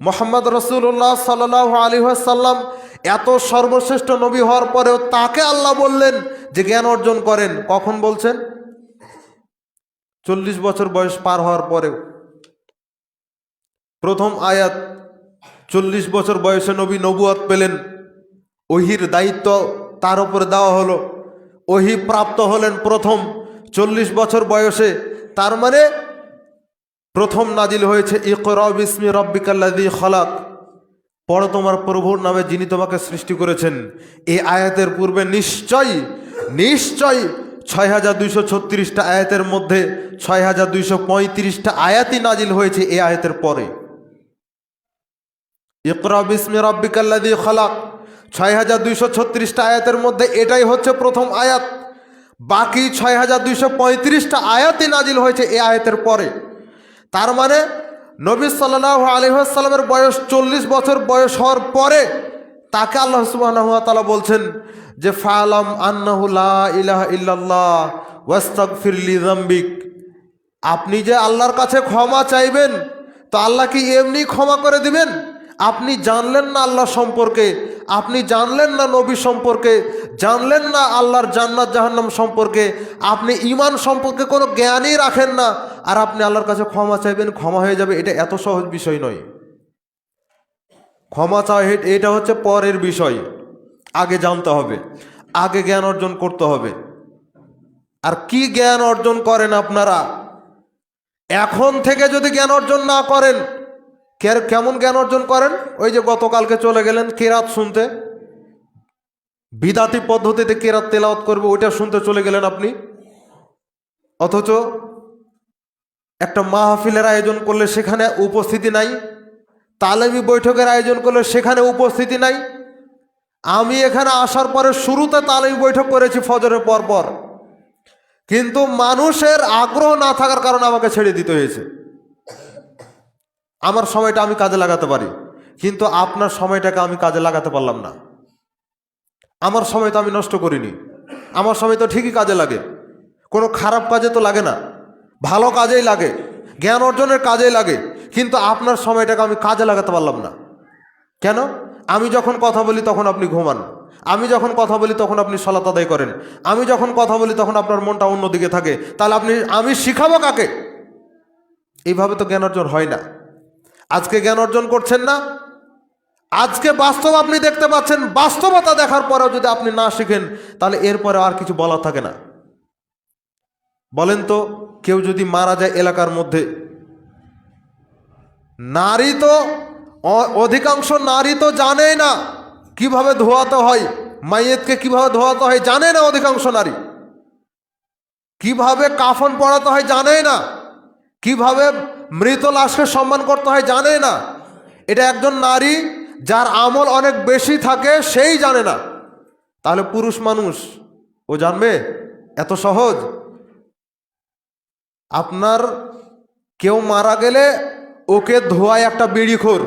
মোহাম্মদ রসুল্লাহ সাল্লাহ আলী সাল্লাম এত সর্বশ্রেষ্ঠ নবী হওয়ার পরেও তাকে আল্লাহ বললেন যে জ্ঞান অর্জন করেন। কখন বলছেন? চল্লিশ বছর বয়স পার হওয়ার পরেও। প্রথম আয়াত, চল্লিশ বছর বয়সে নবী নবুয়াত পেলেন। ওহির দায়িত্ব তার উপরে দেওয়া হলো। ওহি প্রাপ্ত হলেন প্রথম। চল্লিশ বছর বয়সে, তার মানে প্রথম নাজিল হয়েছে ইকরা বিসমি রব্বিকাল্লাদি খলাক। পড়ো তোমার প্রভুর নামে যিনি তোমাকে সৃষ্টি করেছেন। এই আয়াতের পূর্বে নিশ্চয়ই নিশ্চয়ই ছয় হাজার দুইশো ছত্রিশটা আয়াতের মধ্যে ছয় হাজার দুইশো পঁয়ত্রিশটা আয়াতই নাজিল হয়েছে এই আয়াতের পরে। ইকরা বিসমি রব্বিকাল্লাদি খলাক। ছয় হাজার দুইশো ছত্রিশটা আয়াতের মধ্যে এটাই হচ্ছে প্রথম আয়াত। বাকি ছয় হাজার দুইশো পঁয়ত্রিশটা আয়াতই নাজিল হয়েছে এই আয়াতের পরে। তার মানে নবী সাল্লাহ আলহামের বয়স চল্লিশ বছর বয়স হওয়ার পরে তাকে আল্লাহ সুবাহ বলছেন যে, ফালাম আন্নাহুল্লাহ ইলাহ ইল্লাল্লাহ ওয়াস্তাক ফিরলি আপনি যে আল্লাহর কাছে ক্ষমা চাইবেন, তো আল্লাহ কি এমনি ক্ষমা করে দিবেন? আপনি জানলেন না আল্লাহ সম্পর্কে আপনি জানলেন না নবী সম্পর্কে, জানলেন না আল্লাহর জান্নাত জাহান্নাম সম্পর্কে, আপনি ইমান সম্পর্কে কোনো জ্ঞানই রাখেন না, আর আপনি আল্লাহর কাছে ক্ষমা চাইবেন, ক্ষমা হয়ে যাবে, এটা এত সহজ বিষয় নয়। ক্ষমা হে- এটা হচ্ছে পরের বিষয়। আগে জানতে হবে, আগে জ্ঞান অর্জন করতে হবে। আর কি জ্ঞান অর্জন করেন আপনারা? এখন থেকে যদি জ্ঞান অর্জন না করেন কেমন জ্ঞান অর্জন করেন? ওই যে গতকালকে চলে গেলেন কেরাত শুনতে। বিদাতি পদ্ধতিতে কেরাত তেলাওয়াত করবে, ওইটা শুনতে চলে গেলেন আপনি। অথচ একটা মাহফিলের আয়োজন করলে সেখানে উপস্থিতি নাই তালেমি বৈঠকের আয়োজন করলে সেখানে উপস্থিতি নাই। আমি এখানে আসার পরে শুরুতে তালেমি বৈঠক করেছি ফজরের পর পর। কিন্তু মানুষের আগ্রহ না থাকার কারণে আমাকে ছেড়ে দিতে হয়েছে। আমার সময়টা আমি কাজে লাগাতে পারি, কিন্তু আপনার সময়টাকে আমি কাজে লাগাতে পারলাম না। আমার সময় তো আমি নষ্ট করিনি, আমার সময় তো ঠিকই কাজে লাগে। কোনো খারাপ কাজে তো লাগে না, ভালো কাজেই লাগে, জ্ঞান অর্জনের কাজেই লাগে, কিন্তু আপনার সময়টাকে আমি কাজে লাগাতে পারলাম না। কেন? আমি যখন কথা বলি তখন আপনি ঘুমান, আমি যখন কথা বলি তখন আপনি সলাত আদায় করেন, আমি যখন কথা বলি তখন আপনার মনটা অন্যদিকে থাকে, তাহলে আপনি, আমি শিখাবো কাকে? এইভাবে তো জ্ঞান অর্জন হয় না। আজকে জ্ঞান অর্জন করছেন না? আজকে বাস্তব আপনি দেখতে পাচ্ছেন, বাস্তবতা দেখার পরেও যদি আপনি না শিখেন, তাহলে এরপরে আর কিছু বলা থাকে না। বলেন তো, কেউ যদি মারা যায় এলাকার মধ্যে, নারী তো অধিকাংশ নারী তো জানেই না কীভাবে ধোয়াতে হয়, মাইয়েতকে কীভাবে ধোয়াতে হয় জানে না অধিকাংশ নারী। কীভাবে কাফন পড়াতে হয় জানে না। কীভাবে মৃত লাশকে সম্মান করতে হয় জানে না। এটা একজন নারী যার আমল অনেক বেশি থাকে, সেই জানে না। তাহলে পুরুষ মানুষ, ও জানবে? এত সহজ? আপনার কেউ মারা গেলে ওকে ধোয়ায় একটা বিড়িখোর,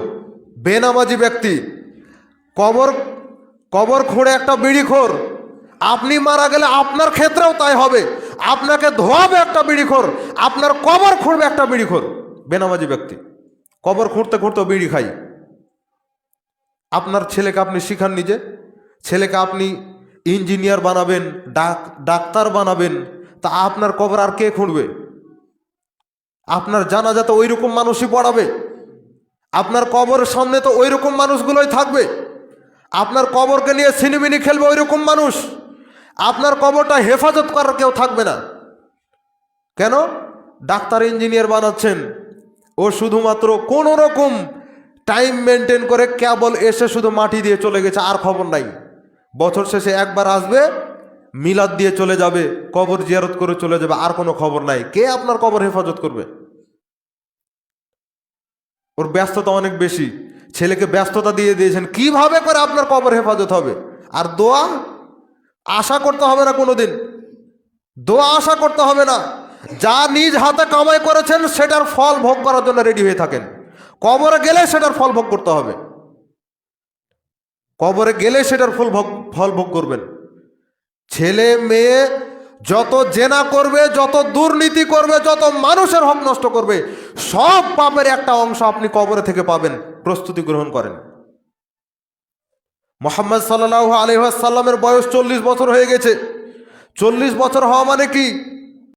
বেনামাজি ব্যক্তি, কবর কবর খুঁড়ে একটা বিড়িখোর। আপনি মারা গেলে আপনার ক্ষেত্রেও তাই হবে। আপনাকে ধোয়াবে একটা বিড়িখোর, আপনার কবর খুঁড়বে একটা বিড়িখোর। বেনামাজি ব্যক্তি। কবর খুঁড়তে খুঁড়তে বিড়ি খাই আপনার ছেলেকে আপনি শিখান নিজে। ছেলেকে আপনি ইঞ্জিনিয়ার বানাবেন, ডাক, ডাক্তার বানাবেন, তা আপনার কবর আর কে খুঁড়বে? আপনার জানাজা তো ওই রকম মানুষই পড়াবে। আপনার কবরের সামনে তো ওই রকম মানুষগুলোই থাকবে। আপনার কবরকে নিয়ে সিনেমিনি খেলবে ওই রকম মানুষ। আপনার কবরটা হেফাজত করার কেউ থাকবে না। কেন? ডাক্তার, ইঞ্জিনিয়ার বানাচ্ছেন। ও শুধুমাত্র কোনো রকম টাইম মেনটেন করে কেবল এসে শুধু মাটি দিয়ে চলে গেছে, আর খবর নাই। বছর শেষে একবার আসবে, মিলাদ দিয়ে চলে যাবে, কবর জিয়ারত করে চলে যাবে, আর কোনো খবর নাই। কে আপনার কবর হেফাজত করবে? ওর ব্যস্ততা অনেক বেশি। ছেলেকে ব্যস্ততা দিয়ে দিয়েছেন, কীভাবে করে আপনার কবর হেফাজত হবে? আর দোয়া আশা করতে হবে না কোনোদিন। দোয়া আশা করতে হবে না। যা নিজ হাতে কামাই করেছেন, সেটার ফল ভোগ করার জন্য রেডি হয়ে থাকেন। কবরে গেলে সেটার ফল ভোগ করতে হবে। কবরে গেলে সেটার ফল ভোগ ফল ভোগ করবেন। ছেলে, মেয়ে যত জেনা করবে, যত দুর্নীতি করবে, যত মানুষের হক নষ্ট করবে, সব পাপের একটা অংশ আপনি কবরে থেকে পাবেন, প্রস্তুতি গ্রহণ করেন। মোহাম্মদ সাল্লাহ আলহাসাল্লামের বয়স চল্লিশ বছর হয়ে গেছে। চল্লিশ বছর হওয়া মানে কি?